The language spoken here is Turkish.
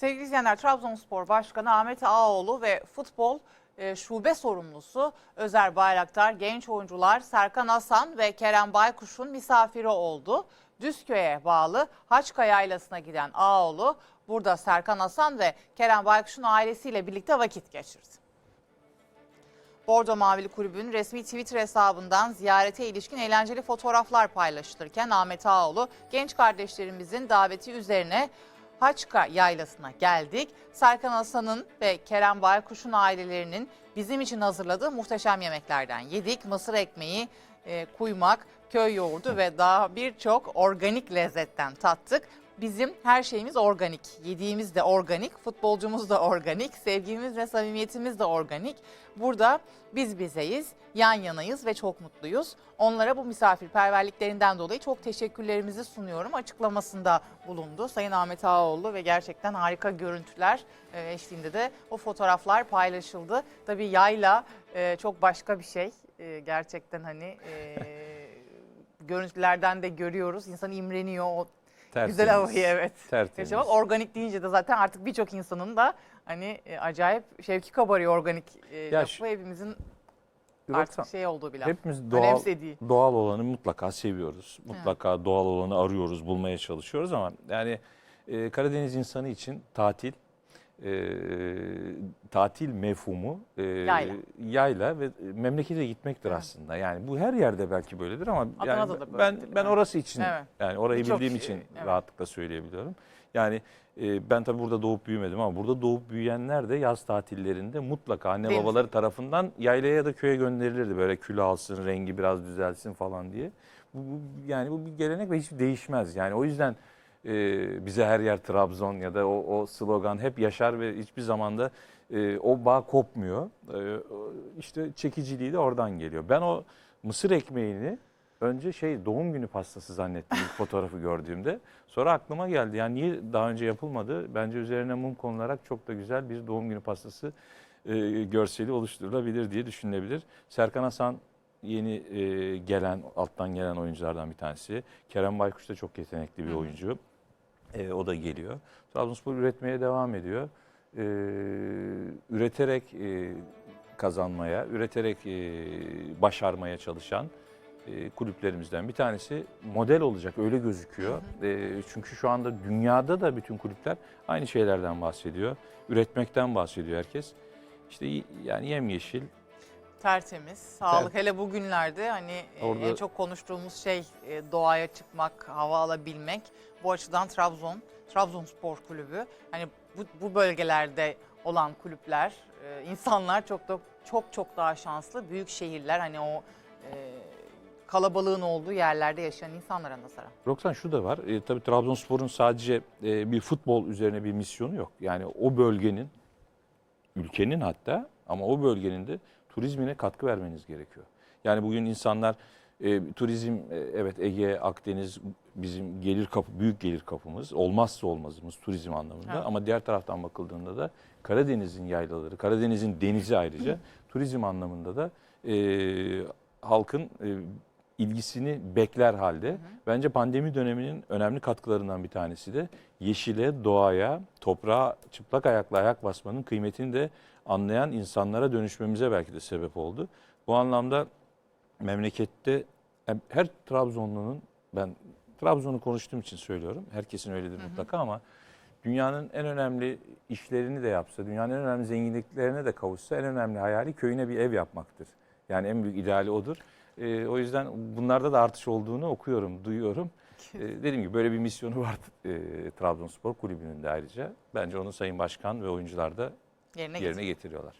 Sevgili izleyenler Trabzonspor Başkanı Ahmet Ağaoğlu ve futbol e, şube sorumlusu Özer Bayraktar, genç oyuncular Serkan Hasan ve Kerem Baykuş'un misafiri oldu. Düzköy'e bağlı Haçka Yaylası'na giden Ağaoğlu burada Serkan Hasan ve Kerem Baykuş'un ailesiyle birlikte vakit geçirdi. Bordo Mavili Kulübü'nün resmi Twitter hesabından ziyarete ilişkin eğlenceli fotoğraflar paylaşılırken Ahmet Ağaoğlu genç kardeşlerimizin daveti üzerine Haçka Yaylası'na geldik. Serkan Hasan'ın ve Kerem Baykuş'un ailelerinin bizim için hazırladığı muhteşem yemeklerden yedik. Mısır ekmeği, e, kuymak, köy yoğurdu ve daha birçok organik lezzetten tattık. Bizim her şeyimiz organik. Yediğimiz de organik, futbolcumuz da organik, sevgimiz ve samimiyetimiz de organik. Burada biz bizeyiz, yan yanayız ve çok mutluyuz. Onlara bu misafirperverliklerinden dolayı çok teşekkürlerimizi sunuyorum. Açıklamasında bulundu Sayın Ahmet Ağaoğlu ve gerçekten harika görüntüler e, eşliğinde de o fotoğraflar paylaşıldı. Tabii yayla e, çok başka bir şey. E, Gerçekten hani görüntülerden de görüyoruz. İnsan imreniyor o Tertemiz. Güzel havayı evet. Tertemiz. Yaşamak organik deyince de zaten artık birçok insanın da hani e, acayip şevki kabarıyor organik e, Ya lafı şu- hepimizin artık şey olduğu bile. hepimiz doğal, önemsediği. doğal olanı mutlaka seviyoruz. Mutlaka doğal olanı arıyoruz, bulmaya çalışıyoruz ama yani e, Karadeniz insanı için tatil e, tatil mefhumu e, Yayla. yayla ve memlekete gitmektir aslında. Yani bu her yerde belki böyledir ama yani da ben ben evet. orası için Evet. yani orayı Birçok bildiğim şey, için evet. rahatlıkla söyleyebiliyorum. Yani e, ben tabii burada doğup büyümedim ama burada doğup büyüyenler de yaz tatillerinde mutlaka anne Deniz. babaları tarafından yaylaya ya da köye gönderilirdi. Böyle kül alsın, rengi biraz düzelsin falan diye. Bu, bu- yani bu bir gelenek ve hiç değişmez. Yani o yüzden e, bize her yer Trabzon ya da o, o slogan hep yaşar ve hiçbir zamanda e, o bağ kopmuyor. E, işte çekiciliği de oradan geliyor. Ben o mısır ekmeğini önce şey doğum günü pastası zannettim fotoğrafı gördüğümde. Sonra aklıma geldi. Yani niye daha önce yapılmadı? Bence üzerine mum konularak çok da güzel bir doğum günü pastası e, görseli oluşturulabilir diye düşünülebilir. Serkan Hasan yeni e, gelen, alttan gelen oyunculardan bir tanesi. Kerem Baykuş da çok yetenekli bir oyuncu. E, o da geliyor. Trabzonspor üretmeye devam ediyor. E, üreterek e, kazanmaya, üreterek e, başarmaya çalışan e, kulüplerimizden bir tanesi model olacak öyle gözüküyor. E, çünkü şu anda dünyada da bütün kulüpler aynı şeylerden bahsediyor. Üretmekten bahsediyor herkes. İşte yani yemyeşil Tertemiz, sağlık. Hele bugünlerde hani e, Orada- en çok konuştuğumuz şey e, doğaya çıkmak, hava alabilmek. Bu açıdan Trabzon, Trabzonspor Kulübü hani bu, bu bölgelerde olan kulüpler, e, insanlar çok da çok çok daha şanslı. Büyük şehirler hani o e, kalabalığın olduğu yerlerde yaşayan insanlara nazaran. Roksan şu da var. E, tabii Trabzonspor'un sadece e, bir futbol üzerine bir misyonu yok. Yani o bölgenin, ülkenin hatta ama o bölgenin de turizmine katkı vermeniz gerekiyor. Yani bugün insanlar e, turizm e, evet Ege, Akdeniz bizim gelir kapı büyük gelir kapımız. Olmazsa olmazımız turizm anlamında Evet. ama diğer taraftan bakıldığında da Karadeniz'in yaylaları, Karadeniz'in denizi ayrıca turizm anlamında da e, halkın e, ilgisini bekler halde. Bence pandemi döneminin önemli katkılarından bir tanesi de yeşile, doğaya, toprağa çıplak ayakla ayak basmanın kıymetini de anlayan insanlara dönüşmemize belki de sebep oldu. Bu anlamda memlekette her Trabzonlu'nun ben Trabzon'u konuştuğum için söylüyorum. Herkesin öyledir mutlaka ama dünyanın en önemli işlerini de yapsa, dünyanın en önemli zenginliklerine de kavuşsa en önemli hayali köyüne bir ev yapmaktır. Yani en büyük ideali odur. Ee, o yüzden bunlarda da artış olduğunu okuyorum, duyuyorum. Ee, dediğim gibi böyle bir misyonu var e, Trabzonspor Kulübü'nün de ayrıca. Bence onu Sayın Başkan ve oyuncular da Yerine, yerine getiriyor. getiriyorlar.